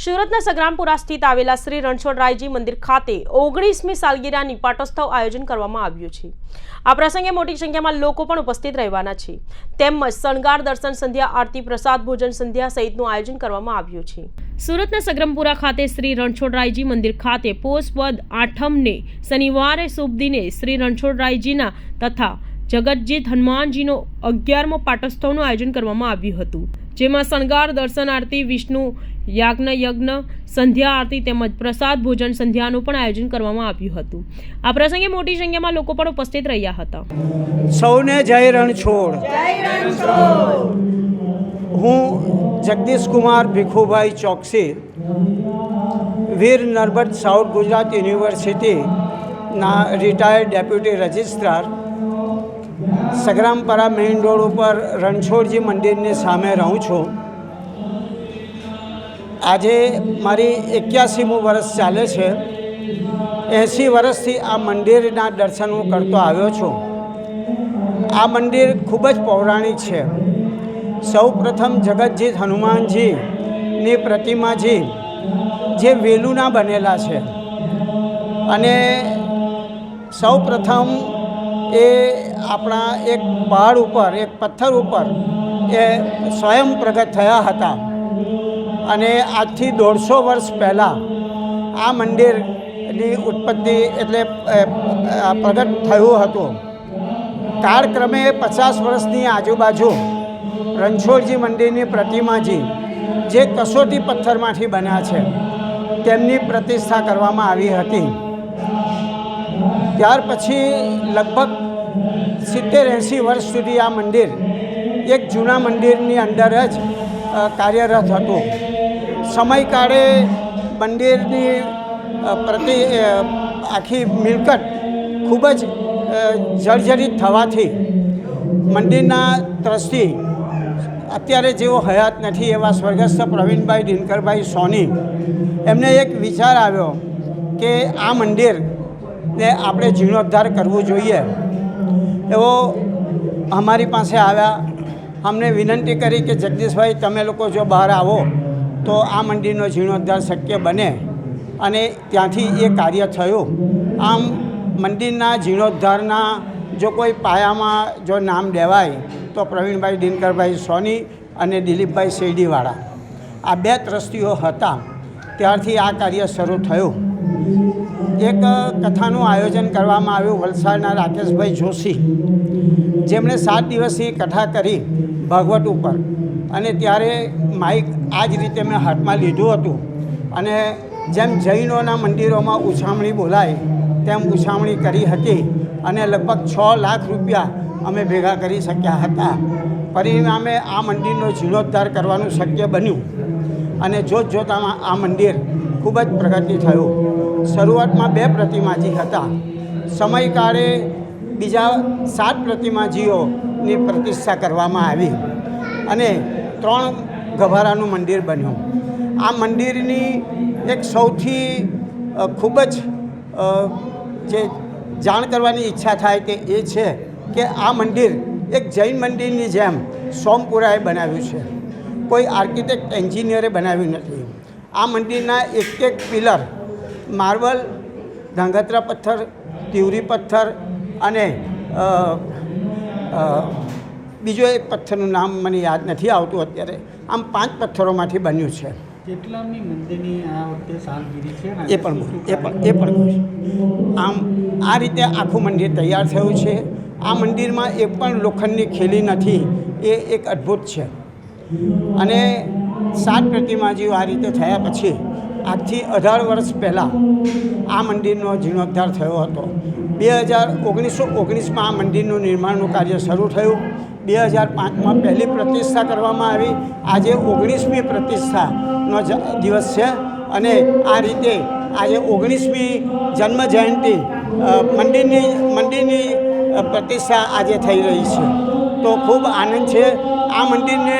સુરતના સગ્રામપુરા સ્થિત આવેલા શ્રી રણછોડરાયજી મંદિર ખાતે ઓગણીસમી સાલગીરાની પાટોત્સવ આયોજન કરવામાં આવ્યું છે. આ પ્રસંગે મોટી સંખ્યામાં લોકો પણ ઉપસ્થિત રહેવાના છે. તેમજ શણગાર, દર્શન સંધ્યા, આરતી, પ્રસાદ, ભોજન સંધ્યા સહિતનું આયોજન કરવામાં આવ્યું છે. સુરતના સગ્રમપુરા ખાતે શ્રી રણછોડરાયજી મંદિર ખાતે પોષપદ આઠમને શનિવારે શુભ દિને શ્રી રણછોડરાયજીના તથા જગતજીત હનુમાનજીનો અગિયારમો પાટોત્સવનું આયોજન કરવામાં આવ્યું હતું. જેમાં શણગાર, દર્શન, આરતી, વિષ્ણુ યાજ્ઞ યજ્ઞ સંધ્યા આરતી તેમજ પ્રસાદ ભોજન સંધ્યાનું પણ આયોજન કરવામાં આવ્યું હતું. આ પ્રસંગે મોટી સંખ્યામાં લોકો પણ ઉપસ્થિત રહ્યા હતા. સૌને જય રણછોડ. હું જગદીશ કુમાર ભીખુભાઈ ચોકસી વીર નર્મદ સાઉથ ગુજરાત યુનિવર્સિટીના retired deputy registrar Sagrampura main road ઉપર રણછોડજી મંદિરની સામે રહું છું. આજે મારી એક્યાસીમું વર્ષ ચાલે છે. એંસી વર્ષથી આ મંદિરના દર્શન હું કરતો આવ્યો છું. આ મંદિર ખૂબ જ પૌરાણિક છે. સૌ પ્રથમ જગતજીત હનુમાનજીની પ્રતિમાજી જે વેલુના બનેલા છે. અને સૌ પ્રથમ એ આપણા એક પહાડ ઉપર, એક પથ્થર ઉપર એ સ્વયં પ્રગટ થયા હતા. અને આજથી દોઢસો વર્ષ પહેલાં આ મંદિરની ઉત્પત્તિ એટલે પ્રગટ થયું હતું. કાળક્રમે પચાસ વર્ષની આજુબાજુ રણછોડજી મંદિરની પ્રતિમાજી જે કસોટી પથ્થરમાંથી બન્યા છે, તેમની પ્રતિષ્ઠા કરવામાં આવી હતી. ત્યાર પછી લગભગ સિત્તેર એંસી વર્ષ સુધી આ મંદિર એક જૂના મંદિરની અંદર જ કાર્યરત હતું. સમયકાળે મંદિરની પ્રતિ આખી મિલકત ખૂબ જ જર્જરિત થવાથી મંદિરના ટ્રસ્ટી અત્યારે જેઓ હયાત નથી એવા સ્વર્ગસ્થ પ્રવીણભાઈ દિનકરભાઈ સોની, એમને એક વિચાર આવ્યો કે આ મંદિરને આપણે જીર્ણોદ્ધાર કરવું જોઈએ. એવો અમારી પાસે આવ્યા. અમને વિનંતી કરી કે જગદીશભાઈ, તમે લોકો જો બહાર આવો. તો આ મંદિરનો જીર્ણોદ્ધાર શક્ય બને અને ત્યાંથી એ કાર્ય થયું. આમ મંદિરના જીર્ણોદ્ધારના જો કોઈ પાયામાં જો નામ દેવાય, તો પ્રવીણભાઈ દિનકરભાઈ સોની અને દિલીપભાઈ શેરડીવાળા. આ બે ટ્રસ્ટીઓ હતા. ત્યારથી આ કાર્ય શરૂ થયું. એક કથાનું આયોજન કરવામાં આવ્યું વલસાડના રાકેશભાઈ જોશી. જેમણે સાત દિવસની કથા કરી ભાગવત ઉપર. અને ત્યારે માઇક આ જ રીતે મેં હાથમાં લીધું હતું. અને જેમ જૈનોના મંદિરોમાં ઉછામણી બોલાય, તેમ ઉછામણી કરી હતી અને લગભગ છ લાખ રૂપિયા અમે ભેગા કરી શક્યા હતા. પરિણામે આ મંદિરનો જીર્ણોદ્ધાર કરવાનું શક્ય બન્યું. અને જોત જોતામાં આ મંદિર ખૂબ જ પ્રગતિ થયું. શરૂઆતમાં બે પ્રતિમાજી હતા. સમયકાળે બીજા સાત પ્રતિમાજીઓની પ્રતિષ્ઠા કરવામાં આવી. અને ત્રણ ગભારાનું મંદિર બન્યું. આ મંદિરની એક સૌથી ખૂબ જ જે જાણ કરવાની ઈચ્છા થાય તે એ છે કે આ મંદિર એક જૈન મંદિરની જેમ સોમપુરાએ બનાવ્યું છે. કોઈ આર્કિટેક્ટ, એન્જિનિયરે બનાવ્યું નથી. આ મંદિરના એક એક પિલર માર્બલ, ધાંગધ્રા પથ્થર, તિવરી પથ્થર અને બીજો એક પથ્થરનું નામ મને યાદ નથી આવતું અત્યારે. આમ પાંચ પથ્થરોમાંથી બન્યું છે. એ પણ એ પણ એ પણ આમ આ રીતે આખું મંદિર તૈયાર થયું છે. આ મંદિરમાં એક પણ લોખંડની ખીલી નથી. એ એક અદ્ભુત છે. અને સાત પ્રતિમાજીઓ આ રીતે થયા પછી આજથી અઢાર વર્ષ પહેલાં આ મંદિરનો જીર્ણોદ્ધાર થયો હતો. બે હજાર ઓગણીસો ઓગણીસમાં આ મંદિરનું નિર્માણનું કાર્ય શરૂ થયું. બે હજાર પાંચમાં પહેલી પ્રતિષ્ઠા કરવામાં આવી. આજે ઓગણીસમી પ્રતિષ્ઠાનો દિવસ છે અને આ રીતે આજે ઓગણીસમી જન્મ જયંતિ મંદિરની મંદિરની પ્રતિષ્ઠા આજે થઈ રહી છે. તો ખૂબ આનંદ છે. આ મંદિરને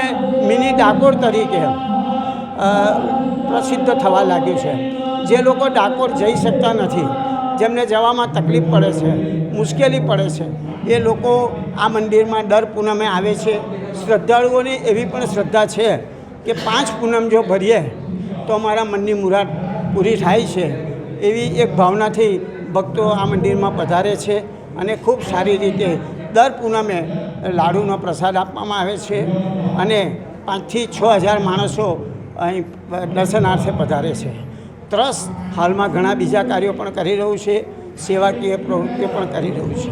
મિની ડાકોર તરીકે પ્રસિદ્ધ થવા લાગ્યું છે. જે લોકો ડાકોર જઈ શકતા નથી જેમને જવામાં તકલીફ પડે છે, મુશ્કેલી પડે છે, એ લોકો આ મંદિરમાં દર પૂનમે આવે છે. શ્રદ્ધાળુઓની એવી પણ શ્રદ્ધા છે કે પાંચ પૂનમ જો ભરીએ, તો અમારા મનની મુરાદ પૂરી થાય છે. એવી એક ભાવનાથી ભક્તો આ મંદિરમાં પધારે છે અને ખૂબ સારી રીતે દર પૂનમે લાડુનો પ્રસાદ આપવામાં આવે છે અને પાંચથી છ હજાર માણસો અહીં દર્શનાર્થે પધારે છે. ટ્રસ્ટ હાલમાં ઘણા બીજા કાર્યો પણ કરી રહ્યું છે. સેવાકીય પ્રવૃત્તિઓ પણ કરી રહ્યું છે.